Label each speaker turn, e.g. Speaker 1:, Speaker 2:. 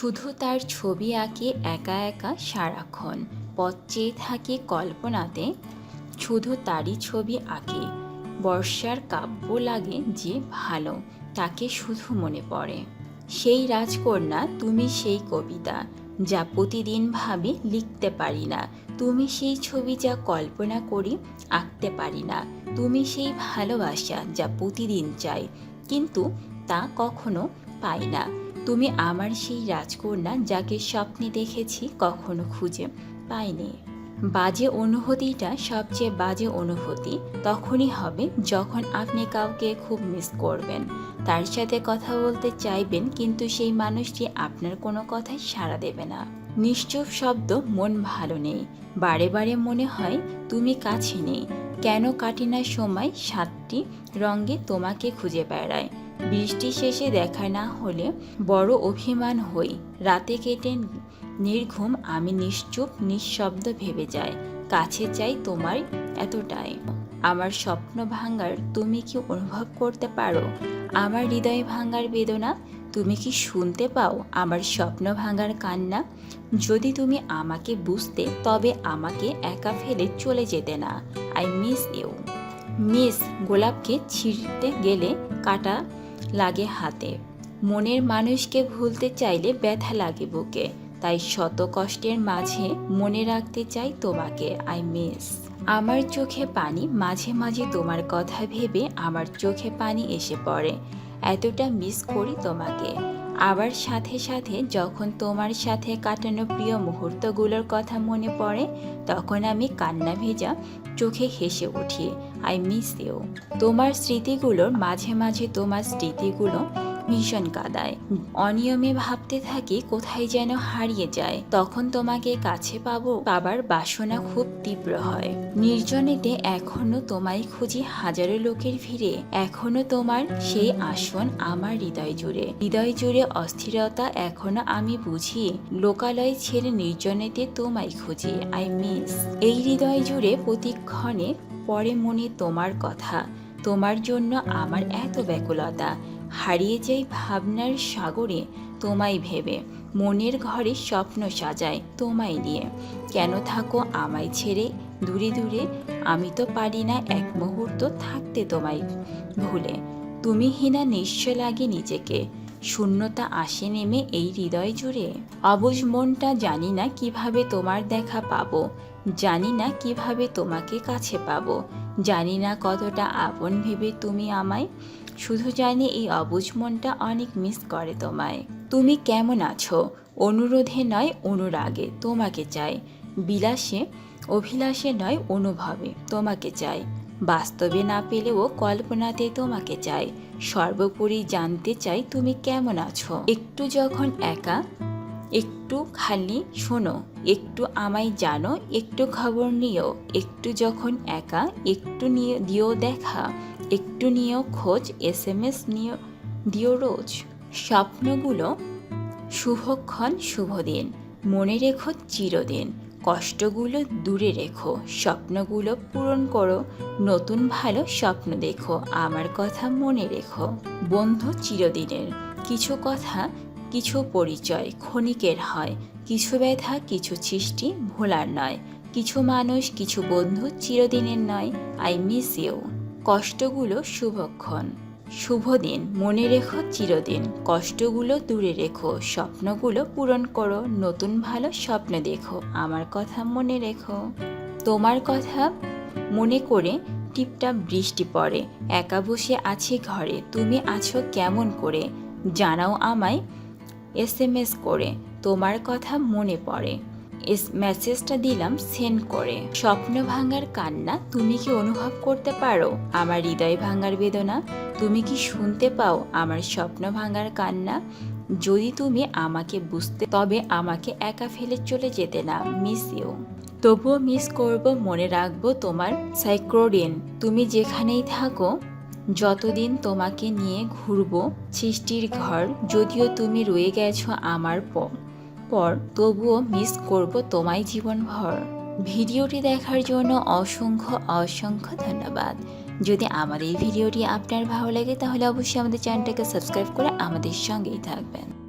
Speaker 1: শুধু তার ছবি আঁকে একা একা সারাক্ষণ, পথ চেয়ে থাকে কল্পনাতে, শুধু তারই ছবি আঁকে। বর্ষার কাব্য লাগে যে ভালো, তাকে শুধু মনে পড়ে। সেই রাজকন্যা, তুমি সেই কবিতা যা প্রতিদিন ভাবি লিখতে পারি না। তুমি সেই ছবি যা কল্পনা করি আঁকতে পারি না। তুমি সেই ভালোবাসা যা প্রতিদিন চাই। কিন্তু তা কখনো পাই না। তুমি আমার সেই রাজকন্যা যাকে স্বপ্নে দেখেছি কখনো খুঁজে পাইনি। বাজে অনুভূতিটা সবচেয়ে বাজে অনুভূতি তখনই হবে যখন আপনি কাউকে খুব মিস করবেন। তার সাথে কথা বলতে চাইবেন কিন্তু সেই মানুষটি আপনার কোনো কথায় সাড়া দেবে না। নিশ্চুপ শব্দ মন ভালো নেই। বারে বারে মনে হয়, তুমি কাছে নেই। কেন কাটে না সময় সাতটি রঙে তোমাকে খুঁজে বেড়ায়? বৃষ্টি শেষে দেখা না হলে বড় অভিমান হই। রাতে কেটে নির্ঘুম আমি নিশ্চুপ, নিঃশব্দ ভেবে যাই। কাছে চাই তোমার এতটাই। আমার স্বপ্ন ভাঙার তুমি কি অনুভব করতে পারো? আমার হৃদয় ভাঙার বেদনা তুমি কি শুনতে পাও? আমার স্বপ্ন ভাঙার কান্না যদি তুমি আমাকে বুঝতে, তবে আমাকে একা ফেলে চলে যেতে না। আই মিস ইউ মিস গোলাপকে ছিঁড়তে গেলে কাটা লাগে হাতে। মনের মানুষকে ভুলতে চাইলে ব্যথা লাগে বুকে। তাই শত কষ্টের মাঝে মনে রাখতে চাই তোমাকে আই মিস আমার চোখে পানি, মাঝে মাঝে তোমার কথা ভেবে আমার চোখে পানি এসে পড়ে। এতটা মিস করি তোমাকে। আবার সাথে সাথে যখন তোমার সাথে কাটানো প্রিয় মুহূর্তগুলোর কথা মনে পড়ে, তখন আমি কান্না ভেজা চোখে হেসে উঠি। আই মিস ইউ তোমার স্মৃতিগুলোর মাঝে মাঝে তোমার স্মৃতিগুলো ভীষণ কাদায়। অনিয়মে ভাবতে থাকি কোথায় যেন হারিয়ে যায়। তখন তোমাকে কাছে পাবো পাবার বাসনা খুব তীব্র হয়। নির্জনেতে এখনও তোমায় খুঁজি হাজারো লোকের ভিড়ে। এখনও তোমার সেই আসন আমার হৃদয় জুড়ে। হৃদয় জুড়ে অস্থিরতা এখনও আমি বুঝি। লোকালয় ছেড়ে নির্জনেতে তোমায় খুঁজি। আই মিস এই হৃদয় জুড়ে প্রতিক্ষণে পরে মনে তোমার কথা। তোমার জন্য আমার এত ব্যাকুলতা। হারিয়ে যাই ভাবনার সাগরে, তোমায় ভেবে। মনের ঘরে স্বপ্ন সাজায় তোমায় নিয়ে। কেন থাকো আমায় ছেড়ে? দূরে দূরে। আমি তো পারি না এক মুহূর্ত থাকতে তোমায় ভুলে। তুমি হিনা নিঃস্ব লাগে নিজেকে। শূন্যতা আসে নেমে এই হৃদয় জুড়ে। অবুজ মনটা জানি না কীভাবে তোমার দেখা পাবো। জানি না কীভাবে তোমাকে কাছে পাবো। জানি না কতটা আপন ভেবে তুমি আমায় শুধু জানি এই অবুজ মনটা অনেক মিস করে তোমায়। তুমি কেমন আছো? অনুরোধে নয়, অনুরাগে। তোমাকে চাই। বিলাসে, অভিলাষে নয়, অনুভবে। তোমাকে চাই। বাস্তবে না পেলেও কল্পনাতে তোমাকে চাই। সর্বোপরি জানতে চাই তুমি কেমন আছো? একটু যখন একা, একটু খালি শোনো। একটু আমায় জানো, একটু খবর নিও। একটু যখন একা, একটু নিয়ে, দিও দেখা। একটু নিয়েও খোঁজ এস এম এস নিয়ে দিও রোজ। স্বপ্নগুলো শুভক্ষণ, শুভ দিন। মনে রেখো চিরদিন। কষ্টগুলো দূরে রেখো। স্বপ্নগুলো পূরণ করো। নতুন ভালো স্বপ্ন দেখো। আমার কথা মনে রেখো। বন্ধু চিরদিনের। কিছু কথা কিছু পরিচয় ক্ষণিকের হয়, কিছু ব্যথা, কিছু সৃষ্টি ভোলার নয়, কিছু মানুষ, কিছু বন্ধু চিরদিনের নয় আই মিস ইউ কষ্টগুলো শুভক্ষণ। শুভ দিন মনে রেখো চিরদিন। কষ্টগুলো দূরে রেখো, স্বপ্নগুলো পূরণ করো, নতুন ভালো স্বপ্ন দেখো, আমার কথা মনে রেখো। তোমার কথা মনে করে টিপটাপ বৃষ্টি পড়ে, একা বসে আছি ঘরে, তুমি আছো কেমন করে? জানাও আমায় এস এম এস করে, তোমার কথা মনে পড়ে। এস, মেসেজটা দিলাম সেন্ড করে। স্বপ্ন ভাঙার কান্না তুমি কি অনুভব করতে পারো? আমার হৃদয় ভাঙার বেদনা তুমি কি শুনতে পাও? আমার স্বপ্ন ভাঙার কান্না যদি তুমি আমাকে বুঝতে, তবে আমাকে একা ফেলে চলে যেতে না। মিস ইউ তবুও মিস করব, মনে রাখব তোমার সাইক্রোডিন তুমি যেখানেই থাকো যতদিন তোমাকে নিয়ে ঘুরব, সৃষ্টির ঘর, যদিও তুমি রয়ে গেছ আমার পর তবুও মিস করব তোমায় জীবনভর। ভিডিওটি দেখার জন্য অসংখ্য অসংখ্য ধন্যবাদ। যদি আমার এই ভিডিওটি আপনার ভালো লাগে, তাহলে অবশ্যই আমাদের চ্যানেলটাকে সাবস্ক্রাইব করে আমাদের সঙ্গেই থাকবেন।